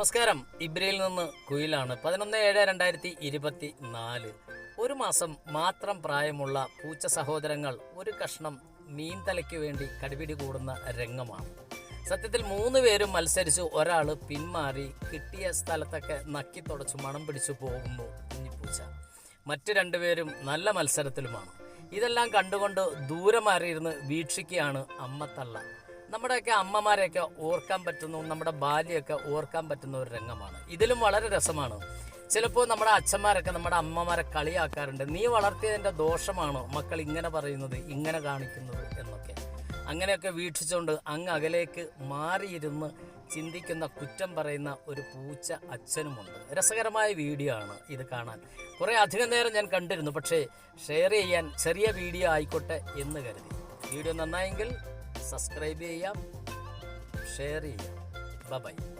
നമസ്കാരം. ഇബ്രയിൽ നിന്ന് കുയിലാണ്. പതിനൊന്ന് ഏഴ് രണ്ടായിരത്തി ഇരുപത്തി നാല്. ഒരു മാസം മാത്രം പ്രായമുള്ള പൂച്ച സഹോദരങ്ങൾ ഒരു കഷ്ണം മീൻ തലയ്ക്ക് വേണ്ടി കടിപിടി കൂടുന്ന രംഗമാണ്. സത്യത്തിൽ മൂന്ന് പേരും മത്സരിച്ച് ഒരാൾ പിന്മാറി കിട്ടിയ സ്ഥലത്തൊക്കെ നക്കി തുടച്ച് മണം പിടിച്ചു പോകുന്നു കുഞ്ഞിപ്പൂച്ച. മറ്റു രണ്ടുപേരും നല്ല മത്സരത്തിലുമാണ്. ഇതെല്ലാം കണ്ടുകൊണ്ട് ദൂരെ മാറിയിരുന്ന് വീക്ഷിക്കുകയാണ് അമ്മത്തള്ള നമ്മുടെയൊക്കെ അമ്മമാരെയൊക്കെ ഓർക്കാൻ പറ്റുന്ന നമ്മുടെ ബാല്യമൊക്കെ ഓർക്കാൻ പറ്റുന്ന ഒരു രംഗമാണ്. ഇതിലും വളരെ രസമാണ്. ചിലപ്പോൾ നമ്മുടെ അച്ഛന്മാരൊക്കെ നമ്മുടെ അമ്മമാരെ കളിയാക്കാറുണ്ട്. നീ വളർത്തിയതിന്റെ ദോഷമാണോ മക്കൾ ഇങ്ങനെ പറയുന്നത് ഇങ്ങനെ കാണിക്കുന്നത് എന്നൊക്കെ? അങ്ങനെയൊക്കെ വീക്ഷിച്ചുകൊണ്ട് അങ്ങ് അകലേക്ക് മാറിയിരുന്ന് ചിന്തിക്കുന്ന കുറ്റം പറയുന്ന ഒരു പൂച്ച അച്ഛനുമുണ്ട്. രസകരമായ വീഡിയോ ആണ് ഇത് കാണാൻ. കുറേ അധികം നേരം ഞാൻ കണ്ടിരുന്നു പക്ഷേ ഷെയർ ചെയ്യാൻ ചെറിയ വീഡിയോ ആയിക്കോട്ടെ എന്ന് കരുതി. വീഡിയോ നന്നായെങ്കിൽ സബ്സ്ക്രൈബ് ചെയ്യാം. ഷെയർ ചെയ്യാം. ബൈ